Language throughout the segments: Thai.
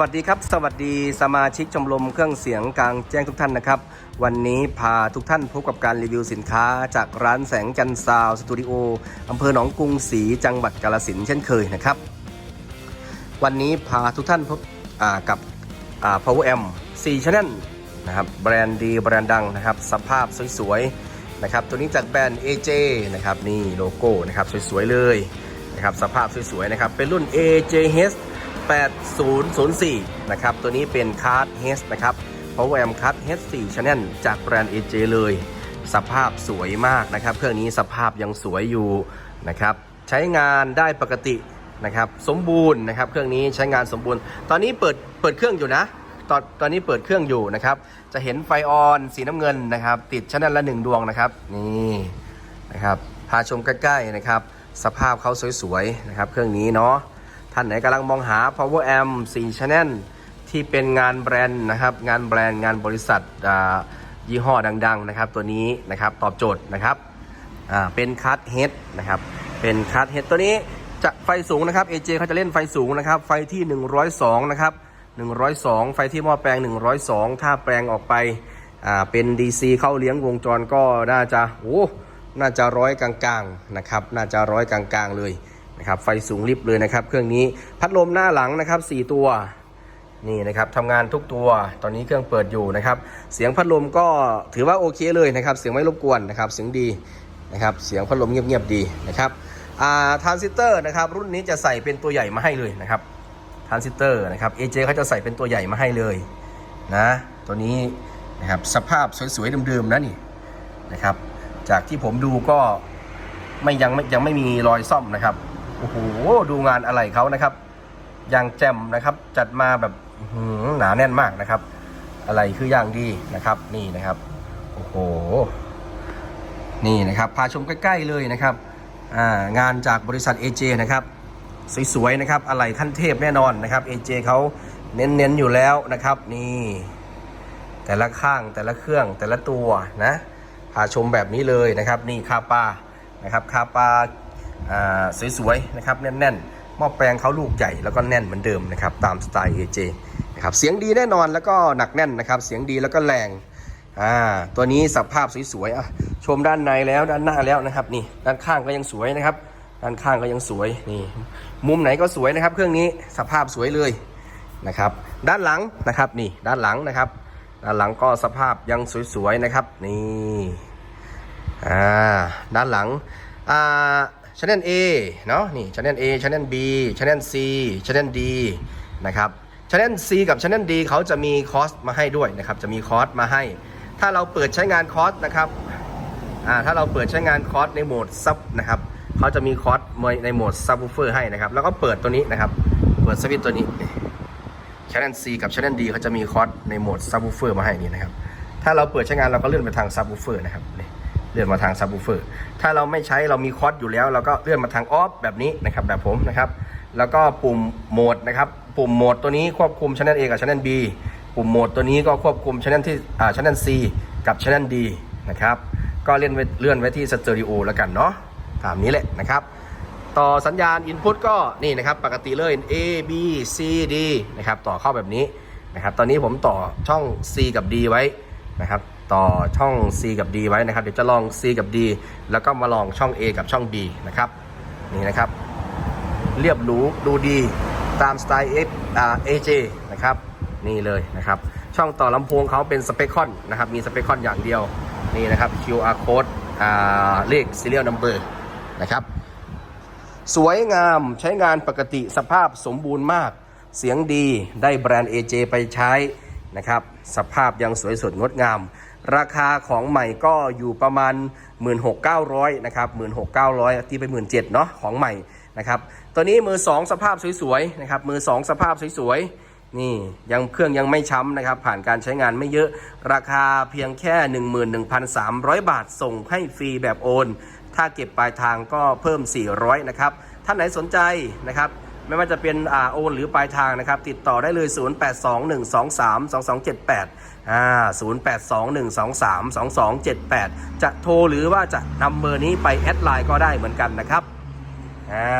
วัสดีครับ สวัสดีสมาชิกชมรมเครื่องเสียงกลางแจ้งทุกท่านนะครับ วันนี้พาทุกท่านพบกับการรีวิวสินค้า จากร้านแสงจันทร์ซาวสตูดิโออำเภอหนองกรุงศรีจังหวัดกาลสินธุ์เช่นเคยนะครับ วันนี้พาทุกท่านพบกับ Power M 4 Channel นะครับแบรนด์ดีแบรนด์ดังนะครับ สภาพสวยๆนะครับตัวนี้จากแบรนด์ AJ นะครับนี่โลโก้นะครับสวยๆเลยนะครับสภาพสวยๆนะครับเป็นรุ่น AJH 8004 นะครับ ตัวนี้เป็นคาร์ด H นะครับ Power Amp คาร์ด H 4 Channel จากแบรนด์ AJ เลย สภาพสวยมากนะครับ เครื่องนี้สภาพยังสวยอยู่นะครับ ใช้งานได้ปกตินะครับ สมบูรณ์นะครับ เครื่องนี้ใช้งานสมบูรณ์ ตอนนี้เปิดเปิดเครื่องอยู่นะตอนตอนนี้เปิดเครื่องอยู่นะครับ จะเห็นไฟออนสีน้ำเงินนะครับ ติดชั้นละหนึ่งดวงนะครับ นี่นะครับ พาชมใกล้ๆนะครับ สภาพเขาสวยๆนะครับ เครื่องนี้เนาะ ท่านไหนกำลังมองหา power amp 4 channel ที่เป็นงานแบรนด์นะครับ งานแบรนด์งานบริษัทยี่ห้อดัง ๆ นะครับ ตัวนี้นะครับตอบโจทย์นะครับเป็นคัทเฮดนะครับ เป็นคัทเฮดตัวนี้จะไฟสูงนะครับ AJ เขาจะเล่นไฟสูงนะครับ ไฟที่ 102 นะครับ 102 ไฟที่หม้อแปลง 102 ถ้าแปลงออกไปเป็น DC เข้าเลี้ยงวงจรก็น่าจะโอ้น่าจะร้อยกลางๆนะครับ น่าจะร้อยกลางๆเลย นะครับไฟสูงลิบเลยนะครับ เครื่องนี้พัดลมหน้าหลังนะครับ 4 ตัวนี่นะครับทำงานทุกตัวตอนนี้เครื่องเปิดอยู่นะครับ เสียงพัดลมก็ถือว่าโอเคเลยนะครับ เสียงไม่รบกวนนะครับ เสียงดีนะครับ เสียงพัดลมเงียบๆดีนะครับทรานซิสเตอร์นะครับรุ่นนี้จะใส่เป็นตัวใหญ่มาให้เลยนะครับทรานซิสเตอร์นะครับ AJ เขาจะใส่เป็นตัวใหญ่มาให้เลยนะตัวนี้นะครับสภาพสวยๆเดิมๆนะนี่นะครับ จากที่ผมดูก็ไม่ยังไม่ยังไม่มีรอยซ่อมนะครับ โอ้โหดูงานอะไรเขานะครับอย่างแจ่มนะครับ จัดมาแบบหหนาแน่นมากนะครับ อะไรคืออย่างดีนะครับนี่นะครับโอ้โหนี่นะครับพาชมใกล้ ๆ เลยนะครับางานจากบริษัท AJ นะครับสวยๆนะครับอะไรขั้นเทพแน่นอนนะครับ AJ เขาเน้นๆอยู่แล้วนะครับนี่แต่ละข้างแต่ละเครื่องแต่ละตัวนะพาชมแบบนี้เลยนะครับ นี่คาปานะครับคาปา สวยๆนะครับแน่นๆหม้อแปลงเขาลูกใหญ่แล้วก็แน่นเหมือนเดิมนะครับตามสไตล์ AJ นะครับเสียงดีแน่นอนแล้วก็หนักแน่นนะครับเสียงดีแล้วก็แรงอ่าตัวนี้สภาพสวยๆอะชมด้านในแล้วด้านหน้าแล้วนะครับนี่ด้านข้างก็ยังสวยนะครับ ด้านข้างก็ยังสวยนี่มุมไหนก็สวยนะครับ เครื่องนี้สภาพสวยเลยนะครับ ด้านหลังนะครับนี่ด้านหลังนะครับ ด้านหลังก็สภาพยังสวยๆนะครับนี่อ่าด้านหลังอ่า Channel A เนาะนี่ Channel A Channel B Channel C Channel D นะครับ Channel C กับ Channel D เขาจะมีคอสมาให้ด้วยนะครับ จะมีคอสมาให้ ถ้าเราเปิดใช้งานคอสนะครับอ่าถ้าเราเปิดใช้งานคอสในโหมดซับนะครับเขาจะมีคอสในโหมดซับวูเฟอร์ให้นะครับ แล้วก็เปิดตัวนี้นะครับ เปิดสวิตตัวนี้ Channel C กับ Channel D เขาจะมีคอสในโหมดซับวูเฟอร์มาให้นี่นะครับ ถ้าเราเปิดใช้งานเราก็เลื่อนไปทางซับวูเฟอร์นะครับ เลื่อนมาทางซับ w ูเฟอร์ถ้าเราไม่ใช้เรามีคอร์สอยู่แล้ว เราก็เลื่อนมาทางออฟแบบนี้นะครับแบบผมนะครับ แล้วก็ปุ่มโหมดนะครับปุ่มโหมดตัวนี้ควบคุมชั้น A กับชั้น B ปุ่มโหมดตัวนี้ก็ควบคุมชั้นที่อ่าชั้น C กับชั้น D นะครับก็เลื่อนไว้เลื่อนไว้ที่สเตอริโอแล้วกันเนาะตามนี้แหละนะครับ ต่อสัญญาณ Input ก็นี่นะครับปกติเลย A B C D นะครับต่อเข้าแบบนี้นะครับตอนนี้ผมต่อช่อง C กับ D ไว้นะครับ ต่อช่อง C กับ D ไว้นะครับ เดี๋ยวจะลอง C กับ D แล้วก็มาลองช่อง A กับช่อง B นะครับ นี่นะครับ เรียบหรูดูดีตามสไตล์ F อ่า AJ นะครับ นี่เลยนะครับ ช่องต่อลำโพงเขาเป็นสเปคคอนนะครับ มีสเปคคอนอย่างเดียว นี่นะครับ QR code เลข serial number นะครับ สวยงามใช้งานปกติสภาพสมบูรณ์มาก เสียงดีได้แบรนด์ AJ ไปใช้ นะครับ สภาพยังสวยสดงดงาม ราคาของใหม่ก็อยู่ประมาณ 16,900นะครับ16,900ตีไป 17,000เนาะของใหม่นะครับตัวนี้มือ 2 สภาพสวยๆนะครับมือ 2 สภาพสวยๆนี่ยังเครื่องยังไม่ช้ำนะครับ ผ่านการใช้งานไม่เยอะราคาเพียงแค่ 11,300 บาทส่งให้ฟรีแบบโอน ถ้าเก็บปลายทางก็เพิ่ม 400นะครับท่านไหนสนใจนะครับ ไม่ว่าจะเป็นอ่าโอนหรือปลายทางนะครับ ติดต่อได้เลย 0821232278อ่า0821232278 จะโทรหรือว่าจะนำเบอร์นี้ไปแอดไลน์ก็ได้เหมือนกันนะครับอ่า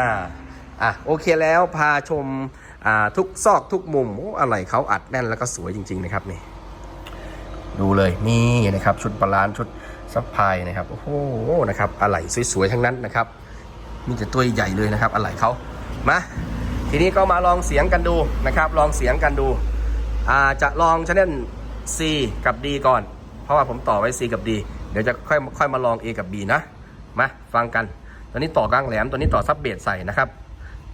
อะโอเคแล้วพาชมอ่าทุกซอกทุกมุมโอ้อะไรเขาอัดแน่นแล้วก็สวยจริง ๆ นะครับนี่ ดูเลยนี่นะครับ ชุดบาลานชุดซับพายนะครับโอ้โหนะครับอะไหล่สวยๆทั้งนั้นนะครับมีแต่ตัวใหญ่เลยนะครับอะไหล่เขามา ทีนี้ก็มาลองเสียงกันดูนะครับ ลองเสียงกันดูอาจะลองชแนล C กับ D ก่อน เพราะว่าผมต่อไว้ C กับ D เดี๋ยวจะค่อยค่อยมาลอง A กับ B นะมาฟังกัน ตอนนี้ต่อกลางแหลมตัวนี้ต่อซับเบสใส่นะครับ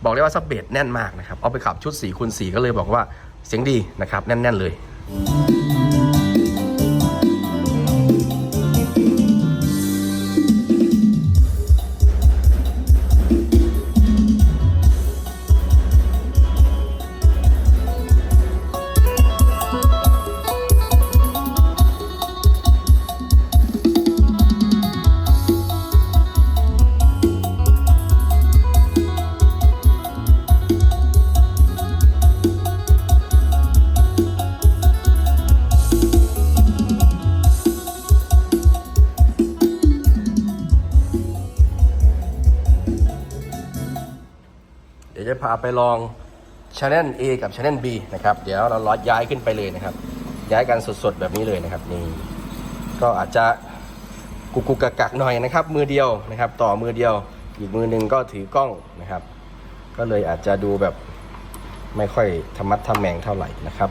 บอกเลยว่าซับเบสแน่นมากนะครับ เอาไปขับชุด4คูณ4ก็เลยบอกว่าเสียงดีนะครับ แน่น ๆ เลย พาไปลอง Channel A กับ Channel B นะครับ เดี๋ยวเราลอดย้ายขึ้นไปเลยนะครับ ย้ายกันสดๆแบบนี้เลยนะครับนี่ก็อาจจะกุกกุกกักหน่อยนะครับ มือเดียวนะครับ ต่อมือเดียว อีกมือหนึ่งก็ถือกล้องนะครับ ก็เลยอาจจะดูแบบไม่ค่อยธรรมัดทำแมงเท่าไหร่นะครับ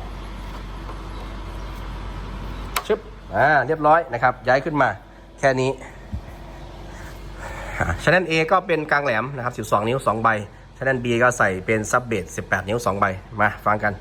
ชึบอ่าเรียบร้อยนะครับ ย้ายขึ้นมาแค่นี้ชแนล A ก็เป็นกลางแหลมนะครับ 12 นิ้ว 2 ใบ ชแนล B ก็ใส่เป็นซับเบส18 นิ้ว 2 ใบ มาฟังกัน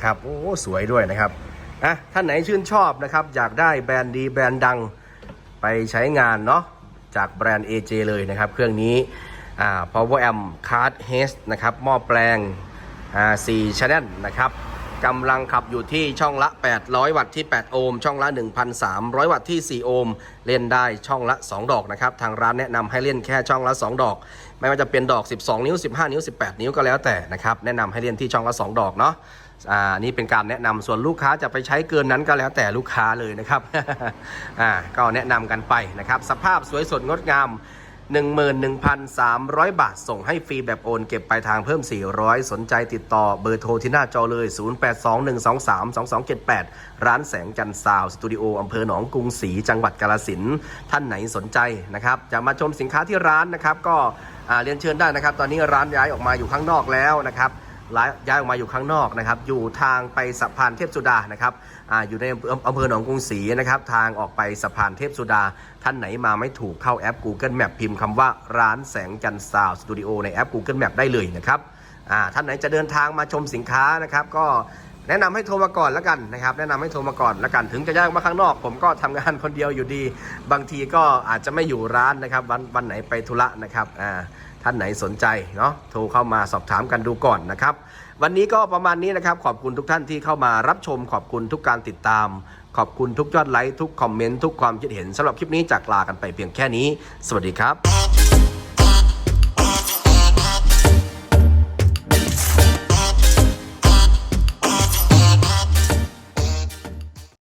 นะครับโอ้สวยด้วยนะครับอะท่านไหนชื่นชอบนะครับ อยากได้แบรนด์ดีแบรนด์ดังไปใช้งานเนาะจากแบรนด์ AJ เลยนะครับ เครื่องนี้อ่า Power Amp Card H นะครับหม้อแปลงอ่า4 Channel นะครับกำลังขับอยู่ที่ช่องละ 800 วัตต์ที่ 8 โอห์ม ช่องละ 1,300 วัตต์ที่ 4 โอห์ม เล่นได้ช่องละ 2 ดอกนะครับ ทางร้านแนะนำให้เล่นแค่ช่องละ 2 ดอก ไม่ว่าจะเป็นดอก 12 นิ้ว 15 นิ้ว 18 นิ้วก็แล้วแต่นะครับ แนะนำให้เล่นที่ช่องละ 2 ดอกเนาะ อ่านี่เป็นการแนะนำส่วนลูกค้าจะไปใช้เกินนั้นก็แล้วแต่ลูกค้าเลยนะครับอ่าก็แนะนำกันไปนะครับ สภาพสวยสดงดงาม 11,300 บาท ส่งให้ฟรีแบบโอน เก็บปลายทางเพิ่ม 400 สนใจติดต่อเบอร์โทรที่หน้าจอเลย 0821232278 ร้านแสงจันทร์ซาวสตูดิโออำเภอหนองกรุงศรีจังหวัดกาลสินธุ์ท่านไหนสนใจนะครับ จะมาชมสินค้าที่ร้านนะครับ ก็เรียนเชิญได้นะครับ ตอนนี้ร้านย้ายออกมาอยู่ข้างนอกแล้วนะครับ ย้ายออกมาอยู่ข้างนอกนะครับ อยู่ทางไปสะพานเทพสุดานะครับออยู่ในอำเภอหนองกรุงศรีนะครับ ทางออกไปสะพานเทพสุดา ท่านไหนมาไม่ถูกเข้าแอป Google Map พิมพ์คำว่าร้านแสงจันทร์ซาวสตูดิโอในแอป Google Map ได้เลยนะครับท่านไหนจะเดินทางมาชมสินค้านะครับ ก็แนะนำให้โทรมาก่อนแล้วกันนะครับ แนะนำให้โทรมาก่อนแล้วกัน ถึงจะย้ายมาข้างนอก ผมก็ทำงานคนเดียวอยู่ดี บางทีก็อาจจะไม่อยู่ร้านนะครับ วันวันไหนไปธุระนะครับ อ่า ท่านไหนสนใจเนาะโทรเข้ามาสอบถามกันดูก่อนนะครับ วันนี้ก็ประมาณนี้นะครับ ขอบคุณทุกท่านที่เข้ามารับชม ขอบคุณทุกการติดตาม ขอบคุณทุกยอดไลค์ทุกคอมเมนต์ทุกความคิดเห็นสำหรับคลิปนี้จากลากันไปเพียงแค่นี้ สวัสดีครับ